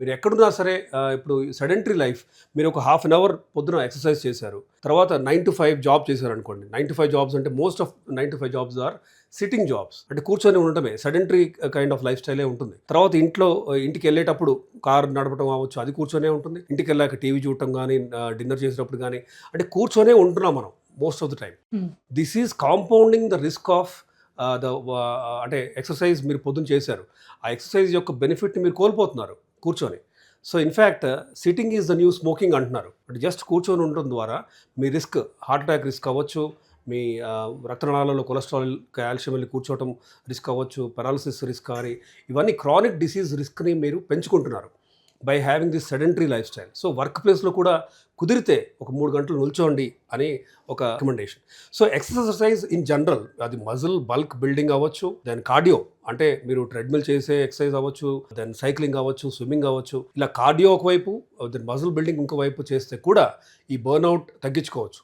మీరు ఎక్కడున్నా సరే ఇప్పుడు సెడెంటరీ లైఫ్ మీరు ఒక హాఫ్ అన్ అవర్ పొద్దున ఎక్సర్సైజ్ చేశారు. తర్వాత నైన్ టు ఫైవ్ జాబ్ చేశారు అనుకోండి. నైన్ టు ఫైవ్ జాబ్స్ అంటే most of nine to five jobs are sitting jobs అంటే కూర్చొని ఉండటమే సెడెంటరీ కైండ్ ఆఫ్ లైఫ్ స్టైలే ఉంటుంది. తర్వాత ఇంట్లో ఇంటికి వెళ్ళేటప్పుడు కార్ నడపడం అవ్వచ్చు అది కూర్చొనే ఉంటుంది. ఇంటికి వెళ్ళాక టీవీ చూడటం కానీ డిన్నర్ చేసేటప్పుడు కానీ అంటే కూర్చొనే ఉంటున్నాం మనం most of the time. This is compounding the risk of the అంటే ఎక్సర్సైజ్ మీరు పొద్దున చేశారు. ఆ ఎక్సర్సైజ్ యొక్క బెనిఫిట్ని మీరు కోల్పోతున్నారు. కూర్చొని. So in fact sitting is the new smoking అంటున్నారు. బట్ జస్ట్ కూర్చొని ఉండడం ద్వారా మీ రిస్క్ హార్ట్ అటాక్ రిస్క్ అవ్వచ్చు మీ రక్తనాళాలలో కొలెస్ట్రాల్ కాల్షియం వెళ్ళి కూర్చోవటం రిస్క్ అవ్వచ్చు పెరాలసిస్ రిస్క్ కానీ ఇవన్నీ క్రానిక్ డిసీజ్ రిస్క్ని మీరు పెంచుకుంటున్నారు. By having this sedentary life style so work ప్లేస్లో కూడా కుదిరితే ఒక మూడు గంటలు నిల్చోండి అని ఒక recommendation so exercise in general అది మజిల్ బల్క్ బిల్డింగ్ అవ్వచ్చు దెన్ కార్డియో అంటే మీరు ట్రెడ్మిల్ చేసే ఎక్సర్సైజ్ అవ్వచ్చు దెన్ సైక్లింగ్ అవ్వచ్చు స్విమ్మింగ్ అవ్వచ్చు. ఇలా కార్డియో ఒకవైపు దెన్ మజిల్ బిల్డింగ్ ఇంకోవైపు చేస్తే కూడా ఈ బర్న్అవుట్ తగ్గించుకోవచ్చు.